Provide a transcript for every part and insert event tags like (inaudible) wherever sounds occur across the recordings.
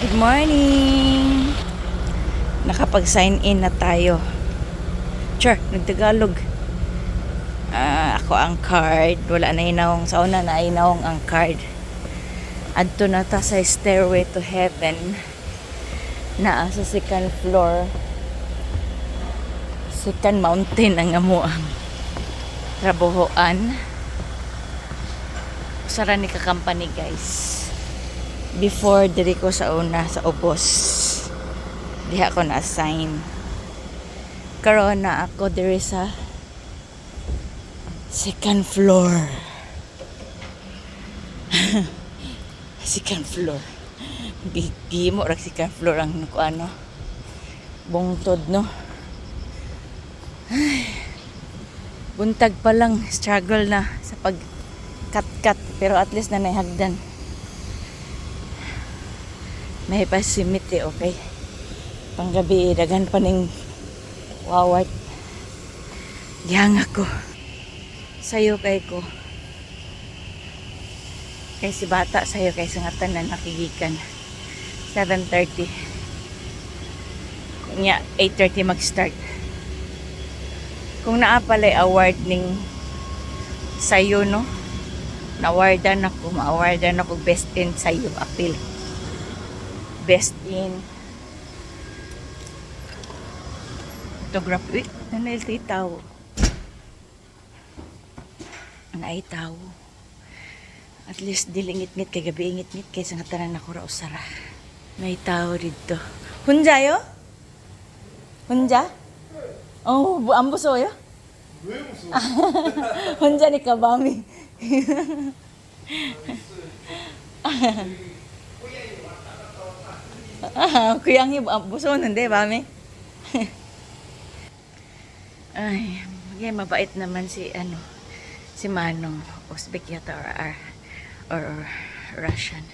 Good morning! Nakapag-sign in na tayo. Sure, nagtagalog. Ah, ako ang card. Wala na inawang. Sa una na inawang ang card. Adto na ta sa Stairway to Heaven. Naa sa second floor. Second mountain ang amo ang trabuhoan. Sara ni ka company guys before diri ko sa una sa ubos. Diha ko na assign. Karon na ako diri sa second floor. (laughs) Second floor. Gi- mo ra second floor ang ko ano bungtod no? Buntag pa lang struggle na sa pag cut cut pero at least na naihagdan may pasimit eh, okay? Panggabi, dagan pa ning wawat. Yang ako. Sayo kay ko. Kay si bata, sayo kay sangatan na nakigikan. 7.30. Nya, 8.30 mag-start. Kung naa pala'y award ning sayo, no? Na-awardan ako, ma-awardan ako best in sayo appeal best in photography. Nanay ito itaw. Ana ay tao. At least dili ngit-ngit kay gabi ngit-ngit kay sa nga tanan ako ra usara. May tao dito. Hunja yo? Hunja? Oh, bu ambo so yo? (laughs) Hunja ni kabami. (laughs) Ah, kuyang yung buso hindi, bami. (laughs) Ay, yeah, mabait naman si, ano, si Manong, Uzbek yata or, or, or, or Russian.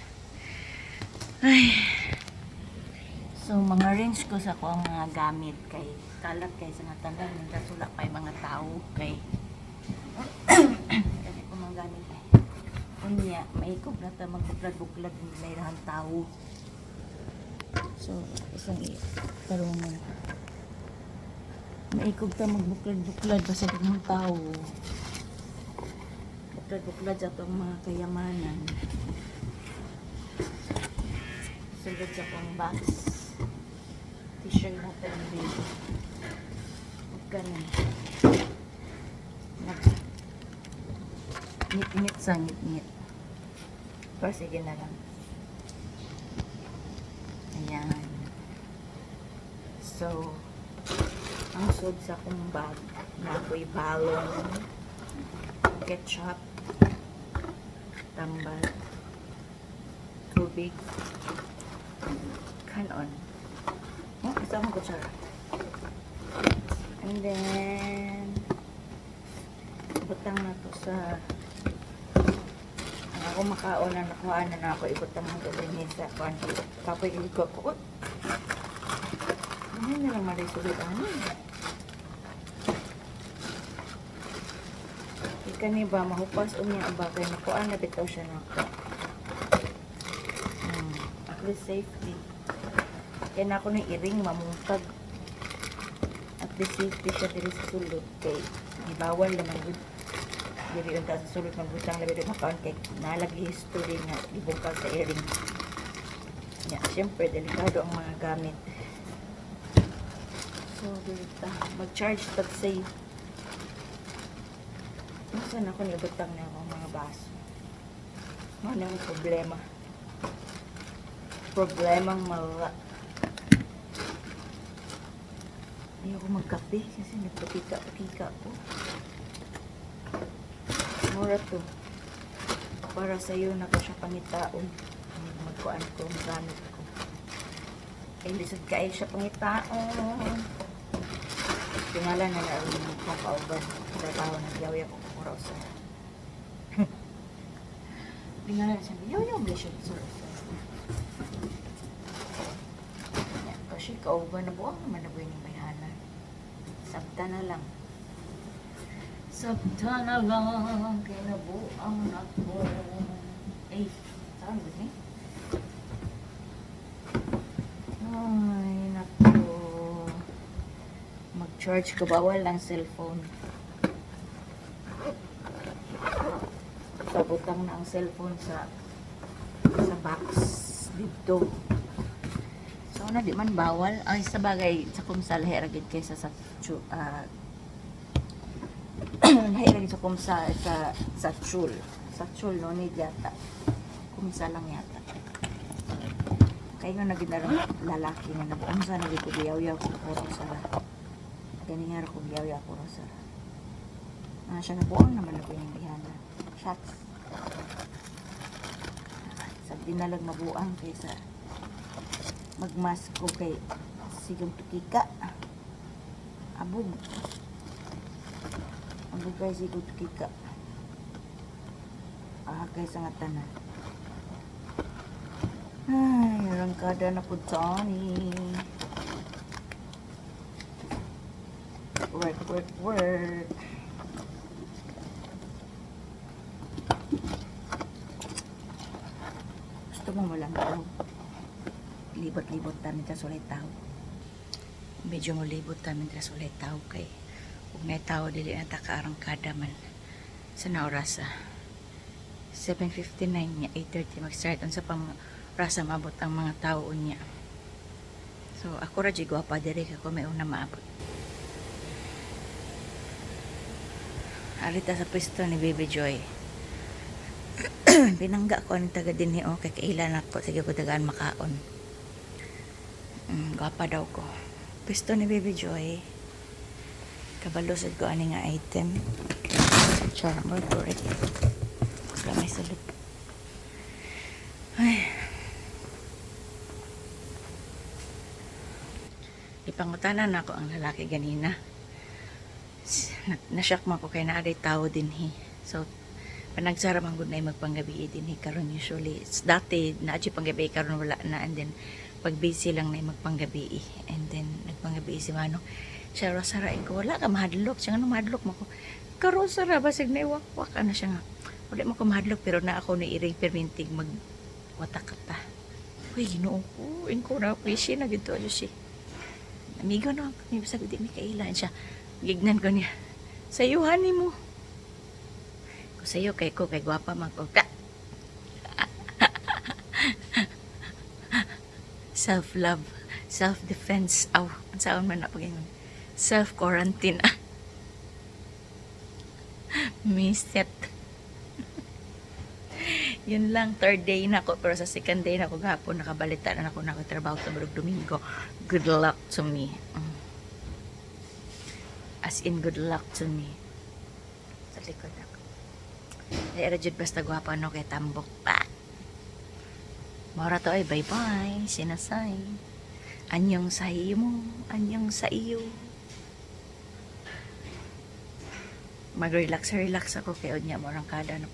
Ay. So, mga range ko sa ko ang mga gamit kay kalat kay sa nga tanda, nila sulak pa mga tao kay (coughs) kasi ko mga gamit kay Unya, maikog na ta magbuklad-buklad nila yung tao. So, isang tarong mo. Maikog ta magbuklad-buklad basta ng tao. Buklad-buklad sa itong mga kayamanan. Sulod sa itong box. T-shirt natin dito. Huwag ganun. Ngit-ngit sa ngit-ngit. Pero sige na lang. Ayan. So, ang sud sa akong bag na ako'y balon, ketchup, tambal, tubig, kanon. Oh, isa akong kutsara. And then, butang na to sa ako makaon na nakuha na na ako. Ibutang na to din sa kwan kapoy iliko ko ano na lang malisulit ano? Ika ni ba mahupas unya ang bagay nakuha na bitaw siya na ako. Hmm. at least safety. Kaya na ako ng iring mamungkag at least safety siya diri sa sulod kay ibawal naman yun diri unta sa sulod ng butang labi rin makaon kay nalagi history nga ibungkag sa earring. Ya syempre delikado ang mga gamit. So dito mag-charge tag safe Saan ako nilabutang na ako mga baso ano ang problema? Problemang mala. Ayoko magkape kasi nagpapika-pika ko mura to. Para sa iyo na ko siya pangitaon magkuan ko gamit ko. Kay lisod kay siya pangitaon tingalan na lang yung mga kauban trabaho na yaw ko mura sa tingalan (laughs) siya yaw yaw bless you sir kasi kauban na buwang naman na buhay ng sabta na lang Sabta na lang kinabuang ako. Ay, saan ba eh? Ay, naku. Mag-charge ka bawal ang cellphone. Pabutang na ang cellphone sa sa box dito. So na di man bawal ay sa bagay sa kumsalhera gid kaysa sa uh, ah heragid sa kumsa sa sa chul. Sa chul no ni yata. Kumsa lang yata. Kaya nga naging na lalaki na nag-umsa na ko biyaw-yaw ko puro sa Gani nga ko biyaw-yaw ko sa Ah, siya nabuang naman ako yung bihana. Shots. Sa dinalag mabuang kaysa magmas ko kay sigang tukika. Abog. Abog kay sigang tukika. Ah, kaysa nga tanan. Ay, rangkada na po Johnny. Work, work, work. Gusto mo walang tao. Libot-libot tamin sa sulit tao. Medyo mo libot tamin sa sulit tao kay kung may tao dili na takaarangkada man sa naorasa. 7.59 niya, 8.30 mag-start. Ang sa pang rasa maabot ang mga tao niya. So, ako ra jigo pa diri ako may una maabot. Alita sa pwesto ni Baby Joy. (clears throat) Pinangga ko ang taga din o kay kailan ako sige ko tagaan makaon. Mm, gwapa daw ko. Pwesto ni Baby Joy. Kabalusod ko ani nga item. Charmer correct. Wala may sulod. Ay. Ipangutanan ako ang lalaki ganina. S- na- Nashock man ko kay naaday tao din he. So, panagsara man gud na magpanggabi din he karon usually. It's dati na panggabi karon wala na and then pag busy lang na magpanggabi and then nagpanggabi si Manong siya ra sara ko wala ka mahadlok. Siya nga mahadlok mo ko karon sara basig na iwak-wak ano siya nga. Wala mo ko mahadlok pero na ako na iring permintig mag watak ta uy ginoo ko inko na appreciate na gito ano siya. Amigo na kami sa di mi kailan siya. Gignan ko niya sayuhan ni mo. Ko sayo kay ko kay gwapa man ko ka. (laughs) Self love self defense aw ang saan man na pag self quarantine (laughs) miset (laughs) yun lang third day na ako. Pero sa second day na ako gahapon nakabalita na ako na ako trabaho sa Barog Domingo. Good luck to me. Mm. as in good luck to me. Sa likod ako. Ay rajud basta gwapa no? Kay tambok pa. Mora to ay bye bye sinasay. Anyong sa iyo mo. Anyong sa iyo mag-relax relax ako kay Onya mo kada no